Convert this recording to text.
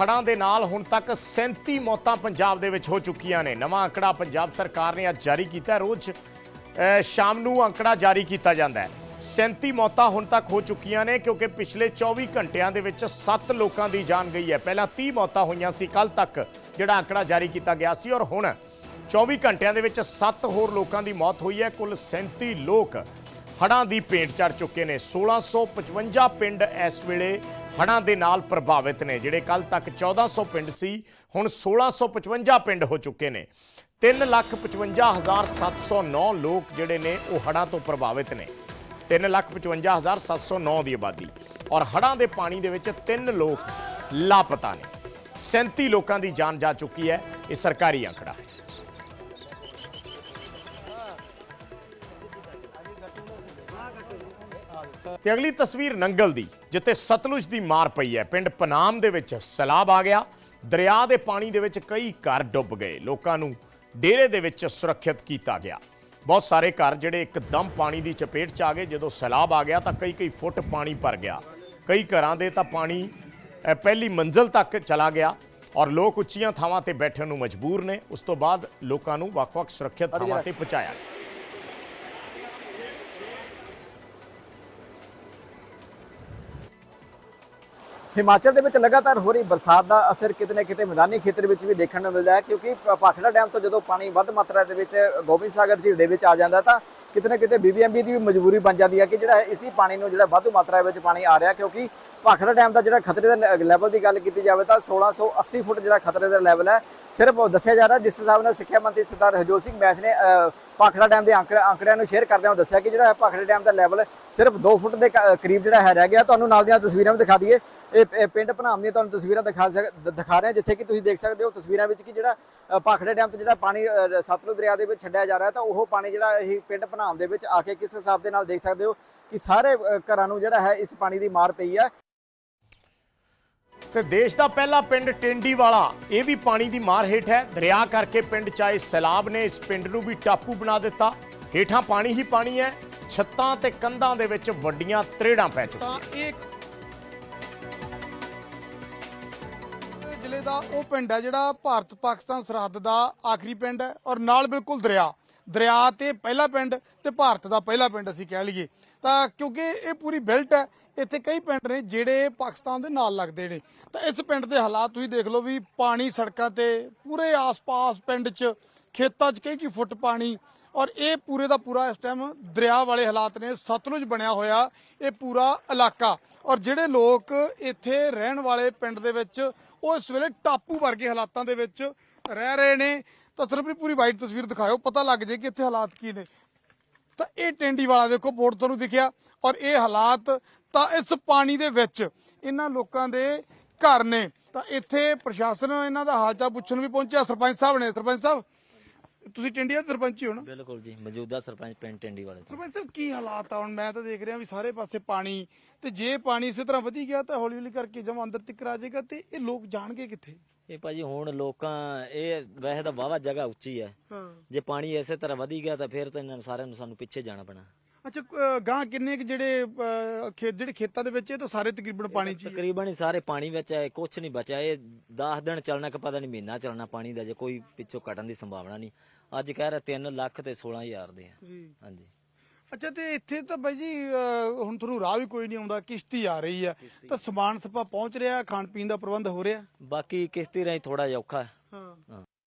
ਹੜ੍ਹਾਂ ਦੇ ਨਾਲ ਹੁਣ ਤੱਕ 37 ਮੌਤਾਂ ਪੰਜਾਬ ਦੇ ਵਿੱਚ ਹੋ ਚੁੱਕੀਆਂ ਨੇ। ਨਵਾਂ ਅੰਕੜਾ ਪੰਜਾਬ ਸਰਕਾਰ ਨੇ ਅੱਜ ਜਾਰੀ ਕੀਤਾ। ਰੋਜ਼ ਸ਼ਾਮ ਨੂੰ ਅੰਕੜਾ ਜਾਰੀ ਕੀਤਾ ਜਾਂਦਾ ਹੈ। 37 ਮੌਤਾਂ ਹੁਣ ਤੱਕ ਹੋ ਚੁੱਕੀਆਂ ਨੇ ਕਿਉਂਕਿ ਪਿਛਲੇ 24 ਘੰਟਿਆਂ ਦੇ ਵਿੱਚ 7 ਲੋਕਾਂ ਦੀ ਜਾਨ ਗਈ ਹੈ। ਪਹਿਲਾਂ 30 ਮੌਤਾਂ ਹੋਈਆਂ ਸੀ ਕੱਲ ਤੱਕ ਜਿਹੜਾ ਅੰਕੜਾ ਜਾਰੀ ਕੀਤਾ ਗਿਆ ਸੀ ਔਰ ਹੁਣ 24 ਘੰਟਿਆਂ ਦੇ ਵਿੱਚ 7 ਹੋਰ ਲੋਕਾਂ ਦੀ ਮੌਤ ਹੋਈ ਹੈ। ਕੁੱਲ 37 ਲੋਕ ਹੜ੍ਹਾਂ ਦੀ ਭੇਟ ਚੜ ਚੁੱਕੇ ਨੇ। 1655 ਪਿੰਡ ਇਸ ਵੇਲੇ ਹੜ੍ਹਾਂ ਦੇ ਨਾਲ ਪ੍ਰਭਾਵਿਤ ਨੇ, ਜਿਹੜੇ ਕੱਲ ਤੱਕ 1400 ਪਿੰਡ ਸੀ, ਹੁਣ 1655 ਪਿੰਡ ਹੋ ਚੁੱਕੇ ਨੇ। 355709 ਲੋਕ ਜਿਹੜੇ ਨੇ, ਉਹ ਹੜ੍ਹਾਂ ਤੋਂ ਪ੍ਰਭਾਵਿਤ ਨੇ। 355709 ਦੀ ਆਬਾਦੀ। ਔਰ ਹੜ੍ਹਾਂ ਦੇ ਪਾਣੀ ਦੇ ਵਿੱਚ ਤਿੰਨ ਲੋਕ ਲਾਪਤਾ ਨੇ। 37 ਲੋਕਾਂ ਦੀ ਜਾਨ ਜਾ ਚੁੱਕੀ ਹੈ, ਇਹ ਸਰਕਾਰੀ ਅੰਕੜਾ ਹੈ। ਤੇ ਅਗਲੀ ਤਸਵੀਰ ਨੰਗਲ ਦੀ, ਜਿੱਥੇ ਸਤਲੁਜ ਦੀ ਮਾਰ ਪਈ ਹੈ। ਪਿੰਡ ਪਨਾਮ ਦੇ ਵਿੱਚ ਸੈਲਾਬ ਆ ਗਿਆ। ਦਰਿਆ ਦੇ ਪਾਣੀ ਦੇ ਵਿੱਚ ਕਈ ਘਰ ਡੁੱਬ ਗਏ। ਲੋਕਾਂ ਨੂੰ ਡੇਰੇ ਦੇ ਵਿੱਚ ਸੁਰੱਖਿਅਤ ਕੀਤਾ ਗਿਆ। ਬਹੁਤ ਸਾਰੇ ਘਰ ਜਿਹੜੇ ਇੱਕਦਮ ਪਾਣੀ ਦੀ ਚਪੇਟ 'ਚ ਆ ਗਏ। ਜਦੋਂ ਸੈਲਾਬ ਆ ਗਿਆ ਤਾਂ ਕਈ ਕਈ ਫੁੱਟ ਪਾਣੀ ਭਰ ਗਿਆ। ਕਈ ਘਰਾਂ ਦੇ ਤਾਂ ਪਾਣੀ ਪਹਿਲੀ ਮੰਜ਼ਲ ਤੱਕ ਚਲਾ ਗਿਆ ਔਰ ਲੋਕ ਉੱਚੀਆਂ ਥਾਵਾਂ ਤੇ ਬੈਠਣ ਨੂੰ ਮਜਬੂਰ ਨੇ। ਉਸ ਤੋਂ ਬਾਅਦ ਲੋਕਾਂ ਨੂੰ ਵੱਖ-ਵੱਖ ਸੁਰੱਖਿਅਤ ਥਾਵਾਂ ਤੇ ਪਹੁੰਚਾਇਆ ਹਿਮਾਚਲ ਦੇ ਵਿੱਚ ਲਗਾਤਾਰ ਹੋ ਰਹੀ ਬਰਸਾਤ ਦਾ ਅਸਰ ਕਿਤੇ ਨਾ ਕਿਤੇ ਮੈਦਾਨੀ ਖੇਤਰ ਵਿੱਚ ਵੀ ਦੇਖਣ ਨੂੰ ਮਿਲਦਾ ਹੈ, ਕਿਉਂਕਿ ਪ- ਭਾਖੜਾ ਡੈਮ ਤੋਂ ਜਦੋਂ ਪਾਣੀ ਵੱਧ ਮਾਤਰਾ ਦੇ ਵਿੱਚ ਗੋਬਿੰਦ ਸਾਗਰ ਝੀਲ ਦੇ ਵਿੱਚ ਆ ਜਾਂਦਾ ਤਾਂ ਕਿਤੇ ਨਾ ਕਿਤੇ ਬੀਬੀਐਮਬੀ ਦੀ ਵੀ ਮਜਬੂਰੀ ਬਣ ਜਾਂਦੀ ਹੈ ਕਿ ਜਿਹੜਾ ਇਸੇ ਪਾਣੀ ਨੂੰ ਜਿਹੜਾ ਵਾਧੂ ਮਾਤਰਾ ਵਿੱਚ ਪਾਣੀ ਆ ਰਿਹਾ, ਕਿਉਂਕਿ ਭਾਖੜਾ ਡੈਮ ਦਾ ਜਿਹੜਾ ਖਤਰੇ ਦਾ ਲੈਵਲ ਦੀ ਗੱਲ ਕੀਤੀ ਜਾਵੇ ਤਾਂ 1680 ਫੁੱਟ ਜਿਹੜਾ ਖਤਰੇ ਦਾ ਲੈਵਲ ਹੈ। ਸਿਰਫ ਦੱਸਿਆ ਜਾ ਰਿਹਾ ਜਿਸ ਹਿਸਾਬ ਨਾਲ ਸਿੱਖਿਆ ਮੰਤਰੀ ਸਰਦਾਰ ਹਰਜੋਤ ਸਿੰਘ ਬੈਂਸ ਨੇ ਅ, ਭਾਖੜਾ ਡੈਮ ਦੇ ਅੰਕੜੇ ਅੰਕੜਿਆਂ ਨੂੰ ਸ਼ੇਅਰ ਕਰਦਿਆਂ ਦੱਸਿਆ ਕਿ ਜਿਹੜਾ ਹੈ ਭਾਖੜਾ ਡੈਮ ਦਾ ਲੈਵਲ ਸਿਰਫ 2 ਫੁੱਟ ਦੇ ਕ- ਕਰੀਬ ਜਿਹੜਾ ਹੈ ਰਹਿ ਗਿਆ। ਤੁਹਾਨੂੰ ਨਾਲ ਦੀਆਂ ਤਸਵੀਰਾਂ ਵੀ ਦਿਖਾ ਦਈਏ। ਇਹ ਪਿੰਡ ਭਨਾਮ ਦੀਆਂ ਤੁਹਾਨੂੰ ਤਸਵੀਰਾਂ ਦਿਖਾ ਸਕ ਦਿਖਾ ਰਹੇ ਜਿੱਥੇ ਕਿ ਤੁਸੀਂ ਦੇਖ ਸਕਦੇ ਹੋ ਤਸਵੀਰਾਂ ਵਿੱਚ ਕਿ ਜਿਹੜਾ ਭਾਖੜੇ ਡੈਮ ਤੋਂ ਜਿਹੜਾ ਪਾਣੀ ਅ, ਸਤਲੁਜ ਦਰਿਆ ਦੇ ਵਿੱਚ ਛੱਡਿਆ ਜਾ ਰਿਹਾ ਤਾਂ ਉਹ ਪਾਣੀ ਜਿਹੜਾ ਇਹ ਪਿੰਡ ਭਨਾਮ ਦੇ ਵਿੱਚ ਆ ਕੇ ਕਿਸ ਹਿਸਾਬ ਦੇ ਨਾਲ ਦੇਖ ਸਕਦੇ ਹੋ ਕਿ ਸਾਰੇ ਘਰਾਂ ਨੂੰ ਜਿਹੜਾ ਹੈ ਇਸ ਪਾਣੀ ਦੀ ਮਾਰ ਪਈ ਹੈ। ਤੇ ਦੇਸ਼ ਦਾ ਪਹਿਲਾ ਪਿੰਡ ਟਿੰਡੀ ਵਾਲਾ ਇਹ ਵੀ ਪਾਣੀ ਦੀ ਮਾਰ ਹੇਠ ਹੈ। ਦਰਿਆ ਕਰਕੇ ਪਿੰਡ ਚਾਏ ਸੈਲਾਬ ਨੇ ਇਸ ਪਿੰਡ ਨੂੰ ਵੀ ਟਾਪੂ ਬਣਾ ਦਿੱਤਾ। ਹੇਠਾਂ ਪਾਣੀ ਹੀ ਪਾਣੀ ਹੈ। ਛੱਤਾਂ ਤੇ ਕੰਧਾਂ ਦੇ ਵਿੱਚ ਵੱਡੀਆਂ ਤਰੇੜਾਂ ਪੈ ਚੁੱਕੀਆਂ। ਤਾਂ ਇਹ ਜ਼ਿਲ੍ਹੇ ਦਾ ਉਹ ਪਿੰਡ ਹੈ ਜਿਹੜਾ ਭਾਰਤ ਪਾਕਿਸਤਾਨ ਸਰਹੱਦ ਦਾ ਆਖਰੀ ਪਿੰਡ ਹੈ ਔਰ ਨਾਲ ਬਿਲਕੁਲ ਦਰਿਆ। ਦਰਿਆ ਤੇ ਪਹਿਲਾ ਪਿੰਡ ਤੇ ਭਾਰਤ ਦਾ ਪਹਿਲਾ ਪਿੰਡ ਅਸੀਂ ਕਹਿ ਲਈਏ। ਤਾਂ ਕਿਉਂਕਿ ਇਹ ਪੂਰੀ ਬੈਲਟ ਹੈ, ਇੱਥੇ ਕਈ ਪਿੰਡ ਨੇ ਜਿਹੜੇ ਪਾਕਿਸਤਾਨ ਦੇ ਨਾਲ ਲੱਗਦੇ ਨੇ। ਤਾਂ ਇਸ ਪਿੰਡ ਦੇ ਹਾਲਾਤ ਤੁਸੀਂ ਦੇਖ ਲਓ ਵੀ ਪਾਣੀ ਸੜਕਾਂ ਤੇ ਪੂਰੇ ਆਸ-ਪਾਸ ਪਿੰਡ 'ਚ, ਖੇਤਾਂ 'ਚ ਕਈ ਕੀ ਫੁੱਟ ਪਾਣੀ ਔਰ ਇਹ ਪੂਰੇ ਦਾ ਪੂਰਾ ਇਸ ਟਾਈਮ ਦਰਿਆ ਵਾਲੇ ਹਾਲਾਤ ਨੇ, ਸਤਲੁਜ ਬਣਿਆ ਹੋਇਆ ਇਹ ਪੂਰਾ ਇਲਾਕਾ। ਔਰ ਜਿਹੜੇ ਲੋਕ ਇੱਥੇ ਰਹਿਣ ਵਾਲੇ ਪਿੰਡ ਦੇ ਵਿੱਚ, ਉਹ ਇਸ ਵੇਲੇ ਟਾਪੂ ਵਰਗੇ ਹਾਲਾਤਾਂ ਦੇ ਵਿੱਚ ਰਹਿ ਰਹੇ ਨੇ। ਤਾਂ ਸਿਰਫ ਇਹ ਪੂਰੀ ਵਾਈਟ ਤਸਵੀਰ ਦਿਖਾਓ, ਪਤਾ ਲੱਗ ਜੇ ਕਿ ਇੱਥੇ ਹਾਲਾਤ ਕੀ ਨੇ। ਤਾਂ ਇਹ ਟੈਂਡੀ ਵਾਲਾ ਦੇਖੋ, ਬੋਰਡ ਤੁਹਾਨੂੰ ਦਿਖਿਆ। ਔਰ ਇਹ ਹਾਲਾਤ ਤਾਂ ਇਸ ਪਾਣੀ ਦੇ ਵਿੱਚ ਇਹਨਾਂ ਲੋਕਾਂ ਦੇ ਘਰ ਨੇ। ਤਾਂ ਇੱਥੇ ਪ੍ਰਸ਼ਾਸਨ ਇਹਨਾਂ ਦਾ ਹਾਲ ਚਾਲ ਪੁੱਛਣ ਵੀ ਪਹੁੰਚਿਆ। ਸਰਪੰਚ ਸਾਹਿਬ ਨੇ, ਸਰਪੰਚ ਸਾਹਿਬ। ਤੁਸੀਂ ਟਿੰਡੀਆ ਦੇ ਸਰਪੰਚ ਹੀ ਹੋ ਨਾ? ਬਿਲਕੁਲ ਜੀ ਮੌਜੂਦਾ ਸਰਪੰਚ ਪਿੰਡ ਟਿੰਡੀ ਵਾਲੇ ਤੋਂ। ਸਰਪੰਚ ਸਾਹਿਬ ਕੀ ਹਾਲਾਤ ਆ? ਹੁਣ ਮੈਂ ਤਾਂ ਦੇਖ ਰਿਹਾ ਵੀ ਸਾਰੇ ਪਾਸੇ ਪਾਣੀ ਤੇ ਜੇ ਪਾਣੀ ਇਸੇ ਤਰ੍ਹਾਂ ਵਧੀ ਗਿਆ ਤਾਂ ਹੌਲੀ ਹੌਲੀ ਕਰਕੇ ਜਮ ਅੰਦਰ ਤੱਕ ਆ ਜਾਏਗਾ ਤੇ ਇਹ ਲੋਕ ਜਾਣਗੇ ਕਿੱਥੇ? ਇਹ ਭਾਜੀ ਹੁਣ ਲੋਕਾਂ ਇਹ ਵੈਸੇ ਤਾਂ ਵਾਵਾ ਜਗ੍ਹਾ ਉੱਚੀ ਹੈ। ਹਾਂ। ਜੇ ਪਾਣੀ ਇਸੇ ਤਰ੍ਹਾਂ ਵਧੀ ਗਿਆ ਤਾਂ ਫਿਰ ਤਾਂ ਇਹਨਾਂ ਨੂੰ ਸਾਰਿਆਂ ਨੂੰ ਸਾਨੂੰ ਪਿੱਛੇ ਜਾਣਾ ਪੈਣਾ। ਅੱਛਾ ਗਾਂ ਕਿੰਨੇ ਕੁ ਜਿਹੜੇ ਅ, ਖੇਤ ਜਿਹੜੇ ਖੇਤਾਂ ਦੇ ਵਿੱਚ ਇਹ ਤਾਂ ਸਾਰੇ ਤਕਰੀਬਨ ਪਾਣੀ ਚ ਹੀ। ਤਕਰੀਬਨ ਹੀ ਸਾਰੇ ਪਾਣੀ ਵਿੱਚ ਹੈ ਕੁਝ ਨਹੀਂ ਬਚਿਆ। ਇਹ 10 ਦਿਨ ਚੱਲਣਾ ਕਿ ਪਤਾ ਨਹੀਂ ਮਹੀਨਾ ਚੱਲਣਾ ਪਾਣੀ ਦਾ ਜੇ ਕੋਈ ਪਿੱਛੋਂ ਘਟਣ ਦੀ ਸੰਭਾਵਨਾ ਨਹੀਂ। ਅੱਜ ਕਹਿ ਰਿਹਾ 3 ਲੱਖ ਤੇ 16000 ਦੇ ਆ। ਜੀ। ਹਾਂਜੀ। ਅੱਛਾ ਤੇ ਇੱਥੇ ਤਾਂ ਬਾਈ ਜੀ ਅ, ਹੁਣ ਤੁਹਾਨੂੰ ਰਾਹ ਵੀ ਕੋਈ ਨਹੀਂ ਆਉਂਦਾ ਕਿਸ਼ਤੀ ਆ ਰਹੀ ਆ। ਤਾਂ ਸਮਾਨ ਸਪਾ ਪਹੁੰਚ ਰਿਹਾ ਖਾਣ ਪੀਣ ਦਾ ਪ੍ਰਬੰਧ ਹੋ ਰਿਹਾ? ਬਾਕੀ ਕਿਸ਼ਤੀ ਰਾਹੀਂ ਥੋੜਾ ਜਿਹਾ ਔਖਾ। ਹੈ।